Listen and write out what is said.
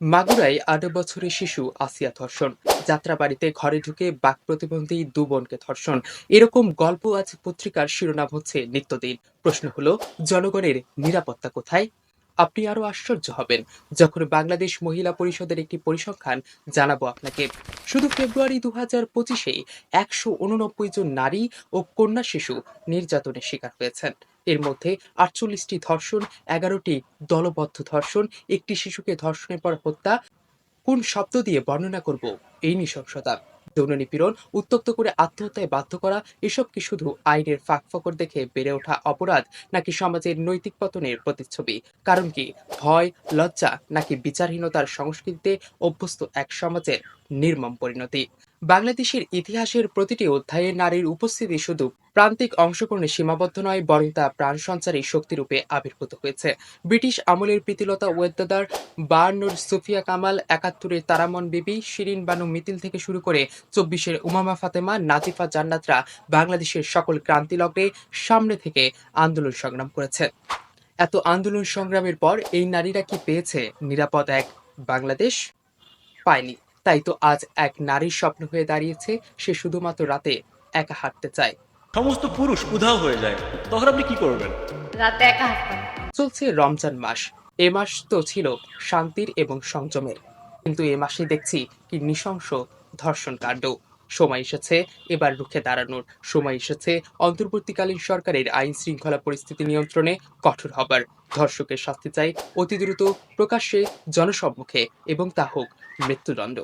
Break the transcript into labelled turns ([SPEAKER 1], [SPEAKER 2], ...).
[SPEAKER 1] মাগুরায় আট বছরের শিশু আসিয়া ধর্ষণ। যাত্রাবাড়িতে ঘরে ঢুকে বাক প্রতিবন্ধী দু বোনকে ধর্ষণ। এরকম গল্প আজ পত্রিকার শিরোনাম হচ্ছে নিত্যদিন। প্রশ্ন হলো, জনগণের নিরাপত্তা কোথায়? আপনি আরও আশ্চর্য হবেন যখন বাংলাদেশ মহিলা পরিষদের একটি পরিসংখ্যান জানাব আপনাকে। শুধু ফেব্রুয়ারি দু হাজার পঁচিশে একশো উননব্বই জন নারী ও কন্যা শিশু নির্যাতনের শিকার হয়েছেন। এর মধ্যে আটচল্লিশটি ধর্ষণ, এগারোটি দলবদ্ধ ধর্ষণ, একটি শিশুকে ধর্ষণের পর হত্যা, কোন শব্দ দিয়ে বর্ণনা করব এই নৃশংসতা। যৌন নিপীড়ন, উত্তক্ত করে আত্মহত্যায় বাধ্য করা, এসব কি শুধু আইনের ফাঁক ফাঁকফকর দেখে বেড়ে ওঠা অপরাধ, নাকি সমাজের নৈতিক পতনের প্রতিচ্ছবি? কারণ কি, ভয়, লজ্জা, নাকি বিচারহীনতার সংস্কৃতিতে অভ্যস্ত এক সমাজের নির্মম পরিণতি? বাংলাদেশের ইতিহাসের প্রতিটি অধ্যায়ে নারীর উপস্থিতি শুধু প্রান্তিক অংশগ্রহণে সীমাবদ্ধ নয়, বরং তা প্রাণ সঞ্চারী শক্তিরূপে আবির্ভূত হয়েছে। ব্রিটিশ আমলের প্রীতিলতা ওয়েদ্দাদার বায়ান্নর সুফিয়া কামাল, একাত্তরের তারামন বিবি, শিরিন বানু মিতিল থেকে শুরু করে চব্বিশের উমামা ফাতেমা নাতিফা জান্নাতরা বাংলাদেশের সকল ক্রান্তিলগ্নে সামনে থেকে আন্দোলন সংগ্রাম করেছে। এত আন্দোলন সংগ্রামের পর এই নারীরা কি পেয়েছে নিরাপদ এক বাংলাদেশ? পায়নি। তাই তো আজ এক নারীর স্বপ্ন হয়ে দাঁড়িয়েছে সে শুধুমাত্র রাতে একা হাঁটতে চায়।
[SPEAKER 2] সমস্ত পুরুষ উধাও হয়ে যায়। তখন আপনি কি করবেন?
[SPEAKER 3] রাতে একা হাঁটতাম
[SPEAKER 1] চলছে রমজান মাস। এ মাস তো ছিল শান্তির এবং সংযমের। কিন্তু এ মাসে দেখছি কি নৃশংস ধর্ষণ কাণ্ড। সময় এসেছে এবার রুখে দাঁড়ানোর। সময় এসেছে অন্তর্বর্তীকালীন সরকারের আইন শৃঙ্খলা পরিস্থিতি নিয়ন্ত্রণে কঠোর হবার। ধর্ষকের শাস্তি চাই অতি দ্রুত প্রকাশ্যে জনসম্মুখে এবং তা হোক মৃত্যুদণ্ড।